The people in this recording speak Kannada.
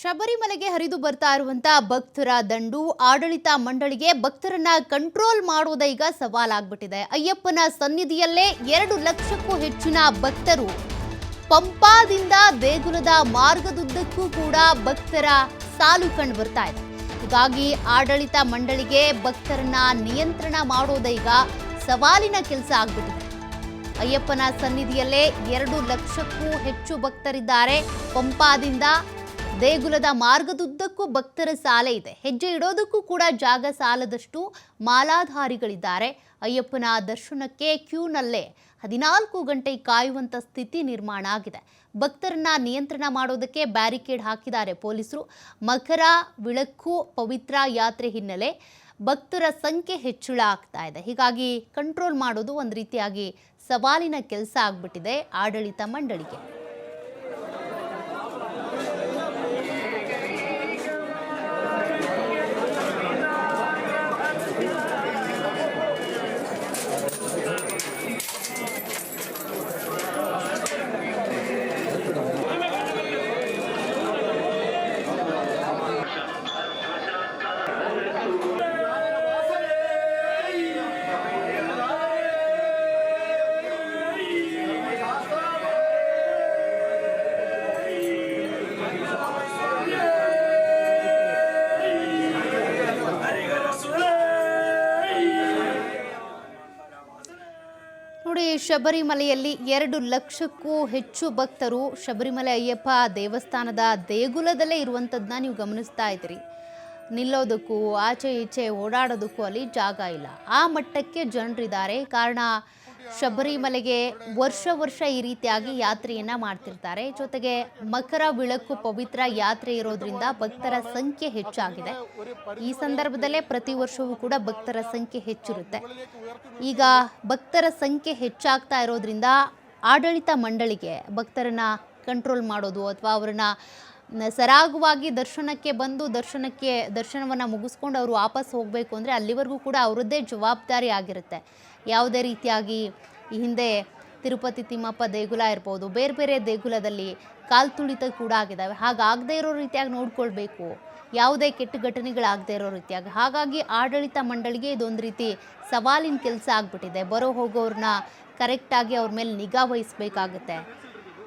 ಶಬರಿಮಲೆಗೆ ಹರಿದು ಬರ್ತಾ ಇರುವಂತ ಭಕ್ತರ ದಂಡು ಆಡಳಿತ ಮಂಡಳಿಗೆ ಭಕ್ತರನ್ನ ಕಂಟ್ರೋಲ್ ಮಾಡೋದ ಈಗ ಸವಾಲಾಗ್ಬಿಟ್ಟಿದೆ. ಅಯ್ಯಪ್ಪನ ಸನ್ನಿಧಿಯಲ್ಲೇ ಎರಡು ಲಕ್ಷಕ್ಕೂ ಹೆಚ್ಚಿನ ಭಕ್ತರು ಪಂಪಾದಿಂದ ದೇಗುಲದ ಮಾರ್ಗದುದ್ದಕ್ಕೂ ಕೂಡ ಭಕ್ತರ ಸಾಲು ಕಂಡು ಬರ್ತಾ ಇದೆ. ಹೀಗಾಗಿ ಆಡಳಿತ ಮಂಡಳಿಗೆ ಭಕ್ತರನ್ನ ನಿಯಂತ್ರಣ ಮಾಡೋದ ಈಗ ಸವಾಲಿನ ಕೆಲಸ ಆಗ್ಬಿಟ್ಟಿದೆ. ಅಯ್ಯಪ್ಪನ ಸನ್ನಿಧಿಯಲ್ಲೇ ಎರಡು ಲಕ್ಷಕ್ಕೂ ಹೆಚ್ಚು ಭಕ್ತರಿದ್ದಾರೆ. ಪಂಪಾದಿಂದ ದೇಗುಲದ ಮಾರ್ಗದುದ್ದಕ್ಕೂ ಭಕ್ತರ ಸಾಲೆ ಇದೆ. ಹೆಜ್ಜೆ ಇಡೋದಕ್ಕೂ ಕೂಡ ಜಾಗ ಸಾಲದಷ್ಟು ಮಾಲಾಧಾರಿಗಳಿದ್ದಾರೆ. ಅಯ್ಯಪ್ಪನ ದರ್ಶನಕ್ಕೆ ಕ್ಯೂನಲ್ಲೇ ಹದಿನಾಲ್ಕು ಗಂಟೆ ಕಾಯುವಂತ ಸ್ಥಿತಿ ನಿರ್ಮಾಣ ಆಗಿದೆ. ಭಕ್ತರನ್ನ ನಿಯಂತ್ರಣ ಮಾಡೋದಕ್ಕೆ ಬ್ಯಾರಿಕೇಡ್ ಹಾಕಿದ್ದಾರೆ ಪೊಲೀಸರು. ಮಕರ, ವಿಳಕ್ಕು, ಪವಿತ್ರ ಯಾತ್ರೆ ಹಿನ್ನೆಲೆ ಭಕ್ತರ ಸಂಖ್ಯೆ ಹೆಚ್ಚಳ ಆಗ್ತಾ ಇದೆ. ಹೀಗಾಗಿ ಕಂಟ್ರೋಲ್ ಮಾಡೋದು ಒಂದು ರೀತಿಯಾಗಿ ಸವಾಲಿನ ಕೆಲಸ ಆಗ್ಬಿಟ್ಟಿದೆ ಆಡಳಿತ ಮಂಡಳಿಗೆ. ನೋಡಿ ಶಬರಿಮಲೆಯಲ್ಲಿ ಎರಡು ಲಕ್ಷಕ್ಕೂ ಹೆಚ್ಚು ಭಕ್ತರು ಶಬರಿಮಲೆ ಅಯ್ಯಪ್ಪ ದೇವಸ್ಥಾನದ ದೇಗುಲದಲ್ಲೇ ಇರುವಂಥದ್ದನ್ನ ನೀವು ಗಮನಿಸ್ತಾ ಇದ್ದೀರಿ. ನಿಲ್ಲೋದಕ್ಕೂ, ಆಚೆ ಈಚೆ ಓಡಾಡೋದಕ್ಕೂ ಅಲ್ಲಿ ಜಾಗ ಇಲ್ಲ. ಆ ಮಟ್ಟಕ್ಕೆ ಜನರಿದ್ದಾರೆ. ಕಾರಣ ಶಬರಿಮಲೆಗೆ ವರ್ಷ ವರ್ಷ ಈ ರೀತಿಯಾಗಿ ಯಾತ್ರೆಯನ್ನ ಮಾಡ್ತಿರ್ತಾರೆ. ಜೊತೆಗೆ ಮಕರ ವಿಳಕ್ಕು ಪವಿತ್ರ ಯಾತ್ರೆ ಇರೋದ್ರಿಂದ ಭಕ್ತರ ಸಂಖ್ಯೆ ಹೆಚ್ಚಾಗಿದೆ. ಈ ಸಂದರ್ಭದಲ್ಲೇ ಪ್ರತಿ ವರ್ಷವೂ ಕೂಡ ಭಕ್ತರ ಸಂಖ್ಯೆ ಹೆಚ್ಚಿರುತ್ತೆ. ಈಗ ಭಕ್ತರ ಸಂಖ್ಯೆ ಹೆಚ್ಚಾಗ್ತಾ ಇರೋದ್ರಿಂದ ಆಡಳಿತ ಮಂಡಳಿಗೆ ಭಕ್ತರನ್ನ ಕಂಟ್ರೋಲ್ ಮಾಡೋದು ಅಥವಾ ಅವರನ್ನ ಸರಾಗವಾಗಿ ದರ್ಶನಕ್ಕೆ ಬಂದು ದರ್ಶನಕ್ಕೆ ದರ್ಶನವನ್ನು ಮುಗಿಸ್ಕೊಂಡು ಅವರು ವಾಪಸ್ ಹೋಗಬೇಕು ಅಂದರೆ ಅಲ್ಲಿವರೆಗೂ ಕೂಡ ಅವರದ್ದೇ ಜವಾಬ್ದಾರಿ ಆಗಿರುತ್ತೆ. ಯಾವುದೇ ರೀತಿಯಾಗಿ ಈ ಹಿಂದೆ ತಿರುಪತಿ ತಿಮ್ಮಪ್ಪ ದೇಗುಲ ಇರ್ಬೋದು, ಬೇರೆ ಬೇರೆ ದೇಗುಲದಲ್ಲಿ ಕಾಲು ತುಳಿತ ಕೂಡ ಆಗಿದ್ದಾವೆ ಹಾಗಾಗದೇ ಇರೋ ರೀತಿಯಾಗಿ ನೋಡ್ಕೊಳ್ಬೇಕು. ಯಾವುದೇ ಕೆಟ್ಟ ಘಟನೆಗಳಾಗದೇ ಇರೋ ರೀತಿಯಾಗಿ. ಹಾಗಾಗಿ ಆಡಳಿತ ಮಂಡಳಿಗೆ ಇದೊಂದು ರೀತಿ ಸವಾಲಿನ ಕೆಲಸ ಆಗಿಬಿಟ್ಟಿದೆ. ಬರೋ ಹೋಗೋರನ್ನ ಕರೆಕ್ಟಾಗಿ ಅವ್ರ ಮೇಲೆ ನಿಗಾ ವಹಿಸ್ಬೇಕಾಗುತ್ತೆ.